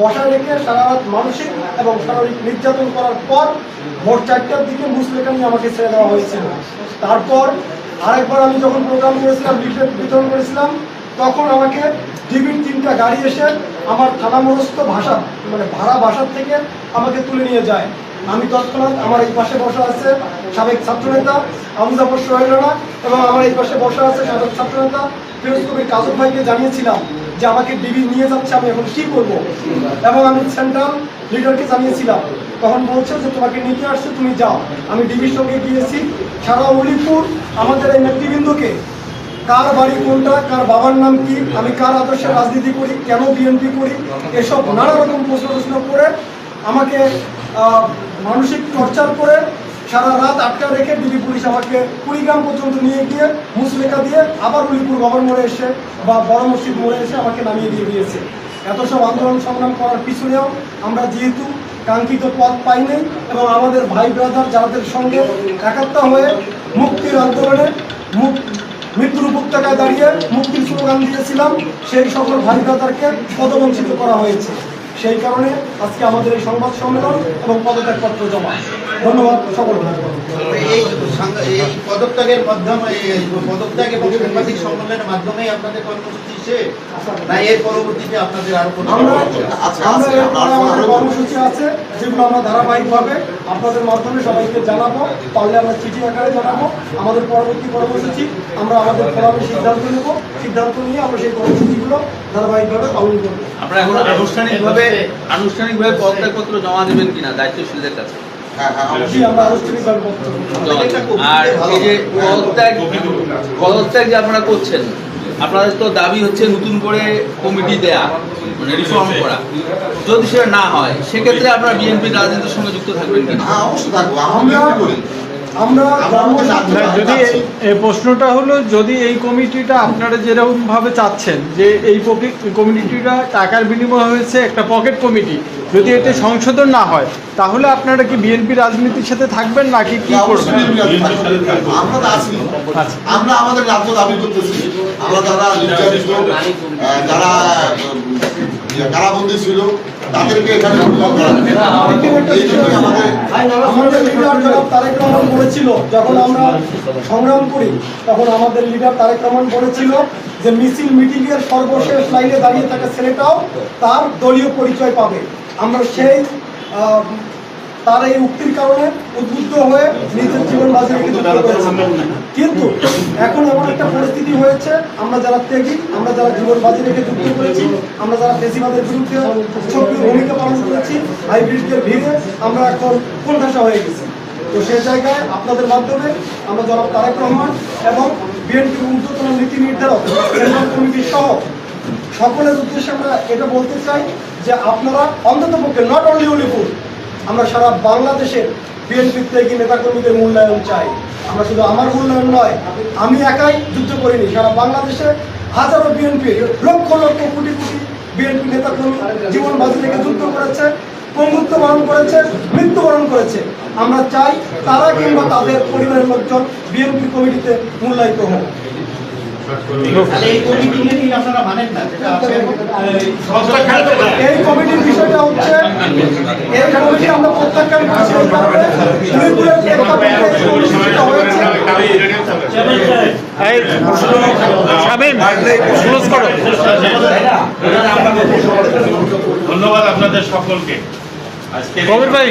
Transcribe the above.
বসায় রেখে সারা রাত মানসিক এবং শারীরিক নির্যাতন করার পর ভোর চারটার দিকে মুসলেখা নিয়ে আমাকে ছেড়ে দেওয়া হয়েছিল। তারপর আরেকবার আমি যখন প্রোগ্রাম করেছিলাম লিফলেট বিতরণ করেছিলাম, তখন আমাকে ডিবির তিনটা গাড়ি এসে আমার থানা মনস্থ ভাষা মানে ভাড়া বাসার থেকে আমাকে তুলে নিয়ে যায়। আমি তৎক্ষণাৎ আমার এই পাশে বসা আছে সাবেক ছাত্রনেতা আমজাফর সোহেল রানা এবং আমার এই পাশে বসা আছে সাবেক ছাত্রনেতা ফিরোজ কবির কাজল ভাইকে জানিয়েছিলাম যে আমাকে ডিবি নিয়ে যাচ্ছে, আমি এখন কি করব? এবং আমি সেন্ট্রাল লিডারকে জানিয়েছিলাম, তখন বলছে যে তোমাকে নিতে আসছে, তুমি যাও। আমি ডিবির সঙ্গে গিয়েছি। সারা উলিপুর আমাদের এই নেতৃবৃন্দকে, কার বাড়ি কোনটা, কার বাবার নাম কি, আমি কার আদর্শে রাজনীতি করি, কেন বিএনপি করি, এসব নানা রকম প্রশ্ন প্রশ্ন করে আমাকে মানসিক টর্চার করে সারা রাত আটকা রেখে ডিবি পুলিশ আমাকে কুড়িগ্রাম পর্যন্ত নিয়ে গিয়ে মুসলেখা দিয়ে আবার উলিপুর বাবার মোড়ে এসে বা বড় মসজিদ মোড়ে এসে আমাকে নামিয়ে দিয়ে দিয়েছে। এত সব আন্দোলন সংগ্রাম করার পিছনেও আমরা যেহেতু কাঙ্ক্ষিত পথ পাইনি এবং আমাদের ভাই ব্রাদার যাদের সঙ্গে একাত্তা হয়ে মুক্তির আন্দোলনে মৃত্যুর উপত্যকায় দাঁড়িয়ে মুক্তির স্লোগান দিয়েছিলাম, সেই সকল ভাই ব্রাদারকে পদবঞ্চিত করা হয়েছে। সেই কারণে আজকে আমাদের এই সংবাদ সম্মেলন এবং পদত্যাগপত্র জমা। ধন্যবাদ সকল এই পদত্যাগের মাধ্যমে পদত্যাগ এবং সাংবাদিক সম্মেলনের মাধ্যমে আপনাদের কর্মসূচি শেষ? না এর পরবর্তীতে আপনাদের আরও আমরা কর্মসূচি আছে যেগুলো আমরা ধারাবাহিকভাবে আপনাদের মাধ্যমে সবাইকে জানাব পারলে আমরা চিঠি আকারে জানাব আমাদের পরবর্তী কর্মসূচি আমরা আমাদের ফোরামে সিদ্ধান্ত নেব। সিদ্ধান্ত নিয়ে আমরা সেই কর্মসূচিগুলো ধারাবাহিকভাবে পালন করব। আপনারা এখন আনুষ্ঠানিকভাবে আনুষ্ঠানিকভাবে পদত্যাগপত্র জমা দেবেন কিনা দায়িত্বশীলদের কাছে? হ্যাঁ হ্যাঁ আমরা আনুষ্ঠানিকভাবে বক্তব্য জমা দেবেন। আর এই যে পদত্যাগ পদত্যাগ যে আপনারা করছেন আপনাদের তো দাবি হচ্ছে নতুন করে কমিটি দেয়া মানে রিফর্ম করা। যদি সেটা না হয় সেক্ষেত্রে আপনারা বিএনপির রাজনীতির সঙ্গে যুক্ত থাকবেন কিনা? হ্যাঁ অবশ্যই থাকব। আমরা আমরা যদি এই- প্রশ্নটা হলো যদি এই কমিটিটা আপনারা যেরকম ভাবে চাচ্ছেন যে এই কমিটিটা টাকার বিনিময় হয়েছে একটা পকেট কমিটি যদি এতে সংশোধন না হয় তাহলে আপনারা কি বিএনপি রাজনীতির সাথে থাকবেন নাকি কি করবেন আমরা আছি আচ্ছা। আমরা আমাদের রাজ্য দাবি করতেছি আমরা যারা যারা ইয়ে, কারাবন্দী ছিল, তাদেরকে এখানে উন্নয়ন করা এই জন্যই আমাদের যখন আমরা সংগ্রাম করি, তখন আমাদের লিডার তারেক রহমান যে মিছিল মিটিং এর সর্বশেষ লাইনে দাঁড়িয়ে থাকা ছেলেটাও তার দলীয় পরিচয় পাবে। আমরা সেই তার এই উক্তির কারণে উদ্বুদ্ধ হয়ে নিজের জীবন বাজি কিন্তু এখন এমন একটা পরিস্থিতি হয়েছে, আমরা যারা ত্যাগী, আমরা যারা জীবন বাজি রেখে যুক্ত করেছি আমরা যারা ফেসিবাদের বিরুদ্ধে সক্রিয় ভূমিকা পালন করেছি হাইব্রিডদের ভিড়ে আমরা এখন কোণঠাসা হয়ে গেছি। তো সে জায়গায় আপনাদের মাধ্যমে আমরা জনাব তারেক রহমান এবং বিএনপির ঊর্ধ্বতন নীতি নির্ধারক কমিটি সহ সকলের উদ্দেশ্যে আমরা এটা বলতে চাই যে আপনারা অন্তত পক্ষে নট অনলি উলিপুর আমরা সারা বাংলাদেশের বিএনপির থেকে নেতাকর্মীদের মূল্যায়ন চাই। আমরা শুধু আমার মূল্যায়ন নয়, আমি একাই যুদ্ধ করিনি, সারা বাংলাদেশে হাজারো বিএনপি লক্ষ লক্ষ কোটি কোটি জীবন বাজি থেকে যুদ্ধ করেছে পঙ্গুত্ব বরণ করেছে মৃত্যুবরণ করেছে। আমরা চাই তারা কিংবা তাদের পরিবারের লোকজন বিএনপি কমিটিতে মূল্যায়িত হোক। এই কমিটির বিষয়টা হচ্ছে এই কমিটি আমরা প্রত্যাখ্যান করছি ক্লোজ করো। ধন্যবাদ আপনাদের সকলকে। কবির ভাই